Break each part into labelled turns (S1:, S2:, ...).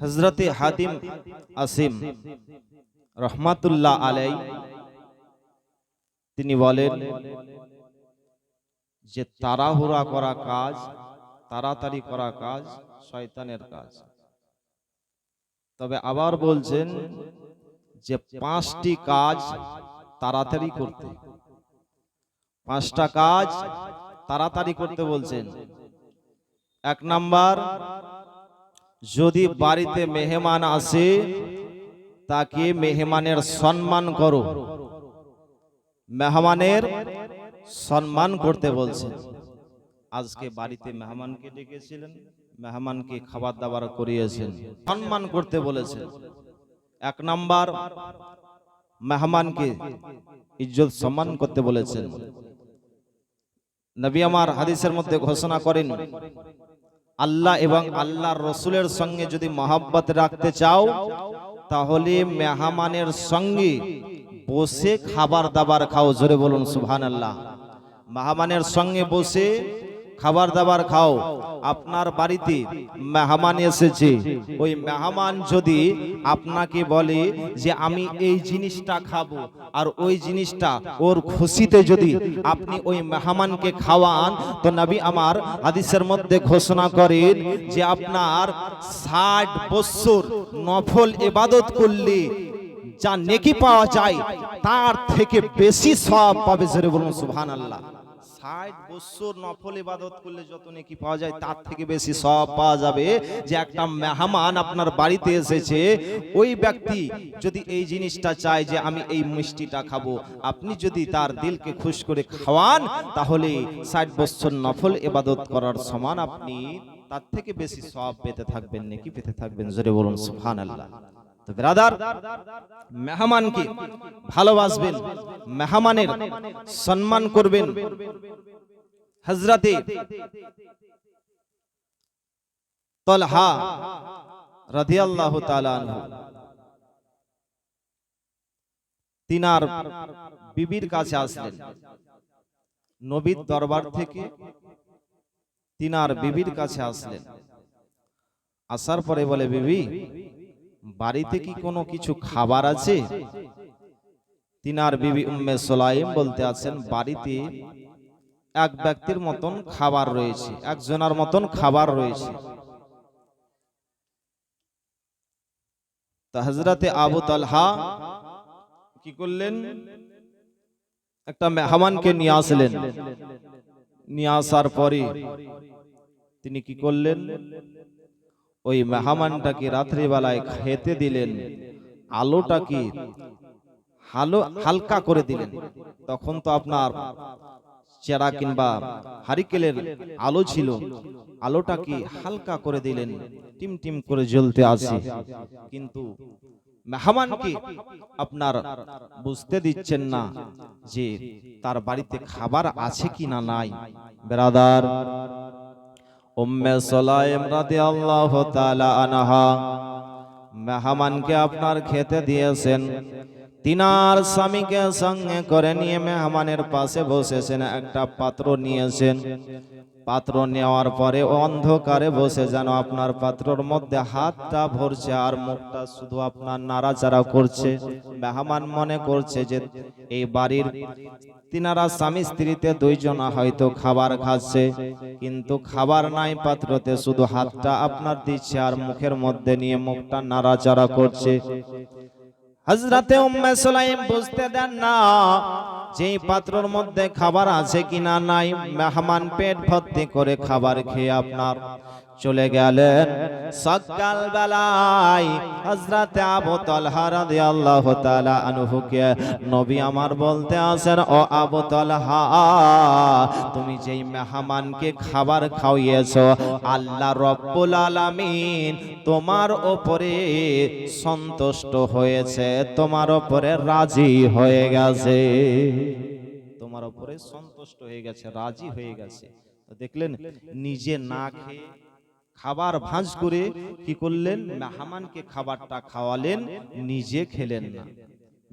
S1: হজরতে হাতিম আসিম রহমাতুল্লাহ আলাই তিনি বলেন যে তাড়াহুড়া করা কাজ, তাড়াতাড়ি করা কাজ শয়তানের কাজ। তবে আবার বলছেন যে পাঁচটি কাজ তাড়াতাড়ি করতে। পাঁচটা কাজ তাড়াতাড়ি করতে বলছেন। এক নাম্বার যদি বাড়িতে মেহমান আসে তাকে মেহমানের সম্মান করো। মেহমানের সম্মান করতে বলছেন আজকে বাড়িতে মেহমানকে ডেকেছিলেন। মেহমানকে খাবার দাবার করিয়েছেন। সম্মান করতে বলেছেন এক নাম্বার মেহমানকে ইজ্জত সম্মান করতে বলেছেন। নবী আমার হাদিসের মধ্যে ঘোষণা করেন আল্লাহ এবং আল্লাহর রসুলের সঙ্গে যদি মহাব্বত রাখতে চাও, তাহলে মেহমানের সঙ্গে বসে খাবার দাবার খাও। জোরে বলুন সুহান আল্লাহ মেহমানের সঙ্গে বসে খাবার দাবার খাও, আপনার বাড়িতে মেহমান এসেছে। ওই মেহমান যদি আপনাকে বলে যে, আমি এই জিনিসটা খাব, আর ওই জিনিসটা ওর খুশিতে যদি আপনি ওই মেহমানকে খাওয়ান, তো নবী আমার হাদিসের মধ্যে ঘোষণা করেন যে, আপনার ষাট বৎসর নফল এবাদত করলে যা নেকি পাওয়া যায়, তার থেকে বেশি সব পাবে। জোরে বলুন, সুবহানাল্লাহ। ষাট বছর নফল ইবাদত করলে যত নেকি পাওয়া যায় তার থেকে বেশি সব পাওয়া যাবে যে একটা মেহমান আপনার বাড়িতে এসেছে ওই ব্যক্তি যদি এই জিনিসটা চায় যে আমি এই মিষ্টিটা খাব আপনি যদি তার দিলকে খুশ করে খাওয়ান তাহলে ষাট বছর নফল ইবাদত করার সমান আপনি তার থেকে বেশি সব পেতে থাকবেন নাকি পেতে থাকবেন। জোরে বলুন সুবহানাল্লাহ। ব্রাদার মেহমানকে ভালোবাসবেন, মেহমানের সম্মান করবেন। হজরতে তলহা রাদিয়াল্লাহু তাআলা আনহু, তিনার বিবির কাছে আসলেন। নবীর দরবার থেকে তিনার বিবির কাছে আসলেন। আসার পরে বলে, বিবি বাড়িতে কি কোনো কিছু খাবার আছে? তিনার বিবি উম্মে সোলাইম বলতে আছেন বাড়িতে এক ব্যক্তির মতন খাবার রয়েছে একজনের মতন খাবার রয়েছে। তা হজরতে আবু তালহা কি করলেন? একটা মেহমানকে নিয়ে আসলেন। নিয়ে আসার পরে তিনি কি করলেন? ওই মেহমানটাকে রাত্রিবেলায় খেতে দিলেন আলোটাকে হালো, হালকা করে দিলেন। তখন তো আপনার চেরা কিংবা হারিকেলের আলো ছিল আলোটাকে হালকা করে দিলেন টিম টিম করে জ্বলতে আছে। কিন্তু মেহমানকে আপনার বুঝতে দিচ্ছেন না যে তার বাড়িতে খাবার আছে কি না নাই? বেরাদার উম্মে সোলাইম রাদিয়াল্লাহু তাআলা আনহা। মেহমানকে আপনার খেতে দিয়েছেন। তিনার স্বামীকে সঙ্গে করে নিয়ে মেহমানের পাশে বসেছেন, একটা পাত্র নিয়েছেন। পাত্র নেওয়ার পরে অন্ধকারে বসে যেন আপনার পাত্রর মধ্যে হাতটা ভরছে আর মুখটা শুধু আপনার নাড়াচাড়া করছে। মেহমান মনে করছে যে এই বাড়ির তিনারা স্বামী স্ত্রীতে দুইজনা হয়তো খাবার খাচ্ছে, কিন্তু খাবার নাই পাত্রতে, শুধু হাতটা আপনার দিচ্ছে আর মুখের মধ্যে নিয়ে মুখটা নাড়াচাড়া করছে। হজরতে উম্মে সুলাইম বুঝতে দেন না যে পাত্রর মধ্যে খাবার আছে কিনা নাই, মেহমান পেট ভর্তি করে খাবার খেয়ে আপনার চলে গেলেন। সকাল বেলায় হযরতে আবু তালহা রাদিয়াল্লাহু তাআলা আনহুকে নবী আমার বলতে আসেন, ও আবু তালহা তুমি যেই মেহমানকে খাবার খাওয়িয়েছো, আল্লাহ রব্বুল আলামিন তোমার ওপরে সন্তুষ্ট হয়েছে, তোমার ওপরে রাজি হয়ে গেছে। তোমার ওপরে সন্তুষ্ট হয়ে গেছে, রাজি হয়ে গেছে। দেখলেন, নিজে না খেয়ে খাবার ভাঁজ করে কি করলেন? মেহমানকে খাবারটা খাওয়ালেন, নিজে খেলেন না।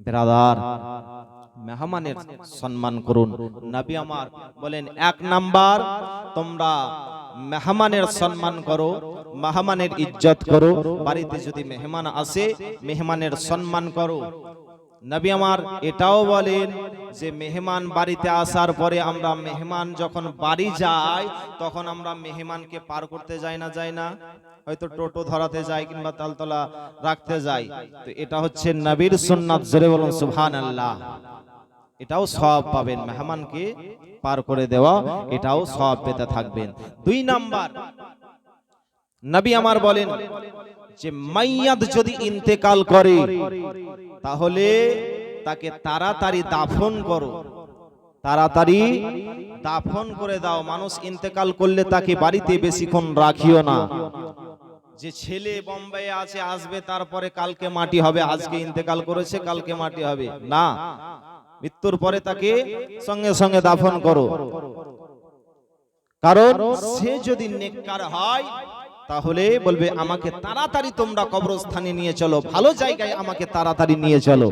S1: ব্রাদার মেহমানের সম্মান করুন। নবী আমার বলেন এক নাম্বার তোমরা মেহমানের সম্মান করো মেহমানের ইজ্জত করো বাড়িতে যদি মেহমান আসে মেহমানের সম্মান করো। নবী আমার এটাও বলেন যে মেহমান বাড়িতে আসার পরে আমরা মেহমান যখন বাড়ি যাই তখন আমরা মেহমানকে পার করতে যাই না যাই না? হয়তো টোটো ধরাতে যাই কিংবা তালতলা রাখতে যাই। তো এটা হচ্ছে নবীর সুন্নাত জোরে বলুন সুবহান আল্লাহ এটাও সব পাবেন মেহমানকে পার করে দেওয়া, এটাও সব পেতে থাকবেন। দুই নাম্বার, নবী আমার বলেন যে মাইয়াদ যদি ইন্তেকাল করে, তাহলে তাকে তাড়াতাড়ি দাফন করো। তাড়াতাড়ি দাফন করে দাও। মানুষ ইন্তেকাল করলে তাকে বাড়িতে বেশিক্ষণ রাখিও না। যে ছেলে বোম্বাইয়ে আছে, আসবে, তারপরে কালকে মাটি হবে, আজকে ইন্তেকাল করেছে, কালকে মাটি হবে। না। মৃত্যুর পরে তাকে সঙ্গে সঙ্গে দাফন করো। কারণ সে যদি নেককার হয় তাহলে বলবে আমাকে তাড়াতাড়ি তোমরা কবরস্থানে নিয়ে চলো। ভালো জায়গায় আমাকে তাড়াতাড়ি নিয়ে চলো।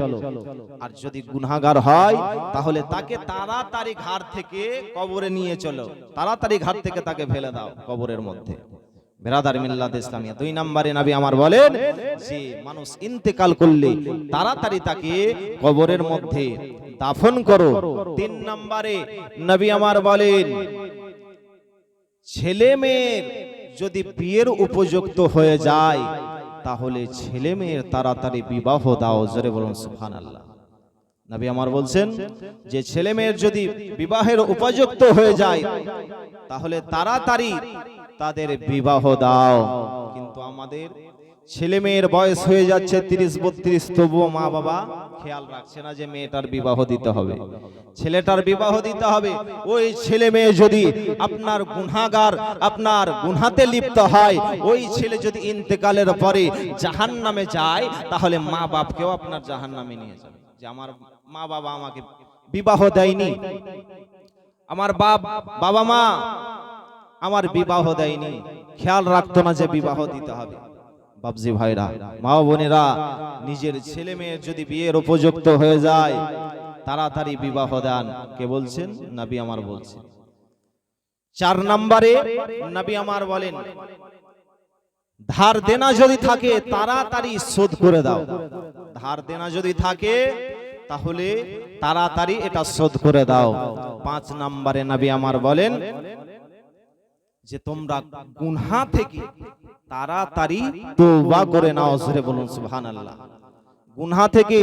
S1: আর যদি গুনাহগার হয় তাহলে তাকে তাড়াতাড়ি ঘাট থেকে কবরে নিয়ে চলো। তাড়াতাড়ি ঘাট থেকে তাকে ফেলে দাও কবরের মধ্যে। বেরাদার মিল্লাত ইসলামিয়া দুই নম্বরে নবী আমার বলেন যে মানুষ ইন্তেকাল করলে তাড়াতাড়ি তাকে কবরের মধ্যে দাফন করো। তিন নম্বরে নবী আমার বলেন, ছেলে মেয়ের যদি বিয়ের উপযুক্ত হয়ে যায়, তাহলে ছেলে মেয়ের তাড়াতাড়ি বিবাহ দাও, জোরে বলুন সুফান আল্লাহ নবী আমার বলছেন, যে ছেলে মেয়ের যদি বিবাহের উপযুক্ত হয়ে যায়, তাহলে তাড়াতাড়ি তাদের বিবাহ দাও। কিন্তু আমাদের ছেলে মেয়ের বয়স হয়ে যাচ্ছে তিরিশ, বত্রিশ, তবুও মা বাবা খেয়াল রাখছে না যে মেয়েটার বিবাহ দিতে হবে। ছেলেটার বিবাহ দিতে হবে। ওই ছেলে মেয়ে যদি আপনার গুনাগার আপনার গুনহাতে লিপ্ত হয়, ওই ছেলে যদি ইন্তেকালের পরে জাহান নামে যায়, তাহলে মা বাপকেও আপনার জাহান নামে নিয়ে যাবে। যে আমার মা বাবা আমাকে বিবাহ দেয়নি, আমার বাপ, বাবা মা আমার বিবাহ দেয়নি। খেয়াল রাখতো না যে বিবাহ দিতে হবে। বাবজি ভাইরা, মা বোনেরা, নিজের ছেলে মেয়ের যদি বিয়ের উপযুক্ত হয়ে যায়, তাড়াতাড়ি বিবাহ দান। কে বলছেন? নবী আমার বলছেন চার নম্বরে নাবি আমার বলেন, ধার দেনা যদি থাকে, তাড়াতাড়ি শোধ করে দাও। ধার দেনা যদি থাকে, তাহলে তাড়াতাড়ি এটা শোধ করে দাও। পাঁচ নম্বরে নবী আমার বলেন যে তোমরা গুনহা থেকে তাড়াতাড়ি তৌবা করে নাও জোরে বলুন সুবহানাল্লাহ। গুনহা থেকে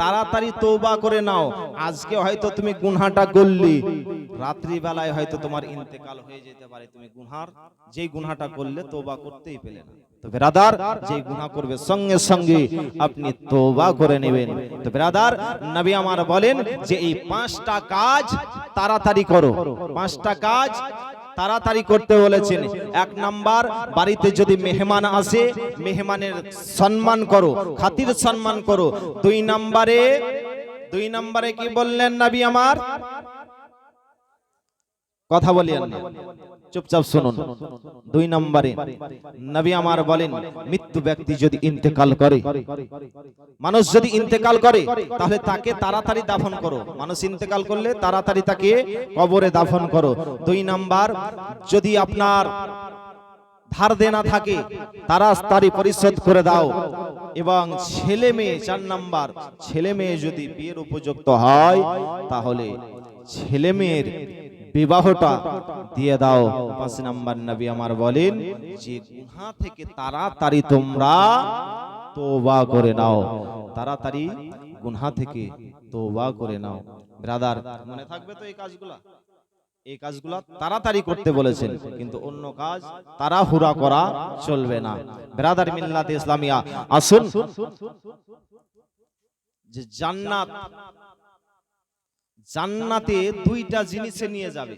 S1: তাড়াতাড়ি তৌবা করে নাও। আজকে হয়তো তুমি গুনহাটা করলি। রাত্রি বেলায় হয়তো তোমার ইন্তেকাল হয়ে যেতে পারে তুমি গুনহার যেই গুনহাটা করলে তৌবা করতেই পেলে না। তো বেরাদার যেই গুনাহ করবে সঙ্গে সঙ্গে আপনি তৌবা করে নেবেন। তো বেরাদার নবী আমার বলেন যে এই পাঁচটা কাজ তাড়াতাড়ি করো। পাঁচটা কাজ তাড়াতাড়ি করতে বলেছেন। এক নাম্বার, বাড়িতে যদি মেহমান আসে, মেহমানের সম্মান করো, খাতির সম্মান করো। দুই নাম্বারে দুই নাম্বারে কি বললেন নাবি আমার? কথা বলিয়েন না। চুপচাপ শুনুন। দুই নম্বরে, নবী আমার বলেন, মৃত্যু ব্যক্তি যদি ইন্তেকাল করে, মানুষ যদি ইন্তেকাল করে, তাহলে তাকে তাড়াতাড়ি দাফন করো। মানুষ ইন্তেকাল করলে তাড়াতাড়ি তাকে কবরে দাফন করো। দুই নাম্বার, যদি আপনার ধার দেনা থাকে তাড়াতাড়ি পরিশোধ করে দাও। এবং ছেলে মেয়ে, চার নাম্বার, ছেলে মেয়ে যদি বিয়ের উপযুক্ত হয়, তাহলে ছেলে মেয়ের বিবাহটা দিয়ে দাও। পাঁচ নাম্বার নবী আমার বলেন, যে গুহা থেকে তাড়াতাড়ি তোমরা তোবা করে নাও। তাড়াতাড়ি গুনহা থেকে তোবা করে নাও। ব্রাদার, মনে থাকবে তো এই কাজগুলা? এই কাজগুলা তাড়াতাড়ি করতে বলেছেন, কিন্তু অন্য কাজ তাড়াহুড়া করা চলবে না। ব্রাদার মিল্লাত ইসলামিয়া, আসুন। যে জান্নাত জান্নাতে দুইটা জিনিসে নিয়ে যাবে।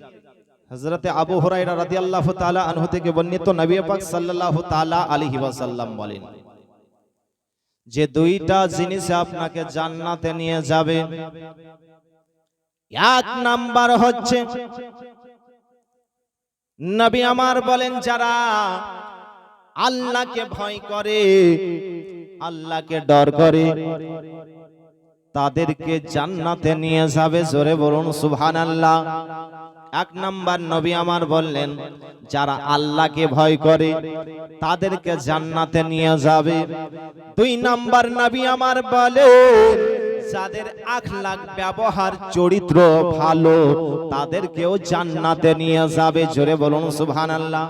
S1: হযরতে আবু হুরায়রা রাদিয়াল্লাহু তাআলা আনহু থেকে বর্ণিত নবী পাক সাল্লাল্লাহু তাআলা আলাইহি ওয়াসাল্লাম বলেন, যে দুইটা জিনিসে আপনাকে জান্নাতে নিয়ে যাবে, এক নাম্বার হচ্ছে, নবী আমার বলেন, যারা আল্লাহকে ভয় করে, আল্লাহকে ডর করে তাদেরকে জান্নাতে নিয়ে যাবে, জোরে বলুন সুহান আল্লাহ এক নাম্বার নবী আমার বললেন, যারা আল্লাহকে ভয় করে, তাদেরকে জান্নাতে নিয়ে যাবে। দুই নাম্বার নবী আমার বলে যাদের আখলাক ব্যবহার, চরিত্র ভালো, তাদেরকেও জান্নাতে নিয়ে যাবে। জোরে বলুন, সুবহানাল্লাহ।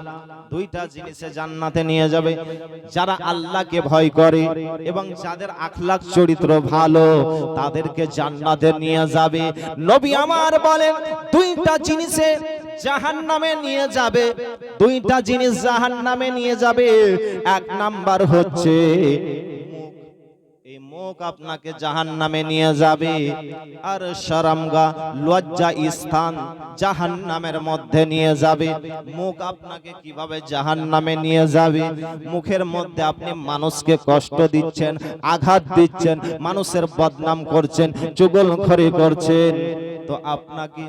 S1: দুইটা জিনিসে জান্নাতে নিয়ে যাবে। যারা আল্লাহকে ভয় করে এবং যাদের আখলাখ, চরিত্র ভালো, তাদেরকে জান্নাতে নিয়ে যাবে। নবী আমার বলেন, দুইটা জিনিসে জাহান নামে নিয়ে যাবে। দুইটা জিনিস জাহান নামে নিয়ে যাবে। এক নাম্বার হচ্ছে মুখ আপনাকে জাহান নামে নিয়ে যাবে। আর সরমগা লজ্জা স্থান জাহান নামের মধ্যে নিয়ে যাবে। মুখ আপনাকে কীভাবে জাহান নামে নিয়ে যাবে? মুখের মধ্যে আপনি মানুষকে কষ্ট দিচ্ছেন, আঘাত দিচ্ছেন, মানুষের বদনাম করছেন, চুগলখড়ি করছেন। তো আপনাকে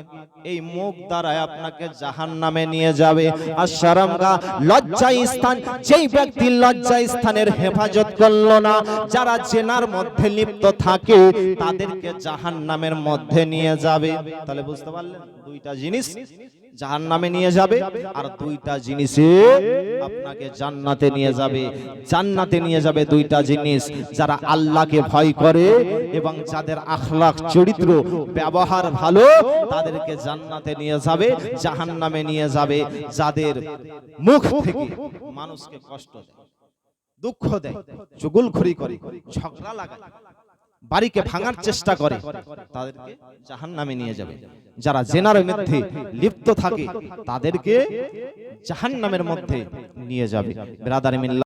S1: এই মুখ দ্বারায় আপনাকে জাহান নামে নিয়ে যাবে। আর সারামগা লজ্জা স্থান, যেই ব্যক্তি লজ্জা স্থানের হেফাজত করল না, যারা জেনার মধ্যে লিপ্ত থাকে, তাদেরকে জাহান নামের মধ্যে নিয়ে যাবে। তাহলে বুঝতে পারলেন? দুইটা জিনিস জাহান নামে নিয়ে যাবে। আর দুইটা জিনিসে আপনাকে জান্নাতে নিয়ে যাবে। জান্নাতে নিয়ে যাবে দুইটা জিনিস যারা আল্লাহকে ভয় করে এবং যাদের আখলাক চরিত্র ব্যবহার ভালো তাদেরকে জান্নাতে নিয়ে যাবে জাহান নামে নিয়ে যাবে যাদের মুখ থেকে মানুষকে কষ্ট দেয় দুঃখ দেয় চুগুলখড়ি করে ঝগড়া লাগায়। বাড়িকে ভাঙার চেষ্টা করে তাদেরকে জাহান নামে নিয়ে যাবে। যারা জেনার মধ্যে লিপ্ত থাকে তাদেরকে জাহান নামের মধ্যে নিয়ে যাবে। ব্রাদার মিল্লা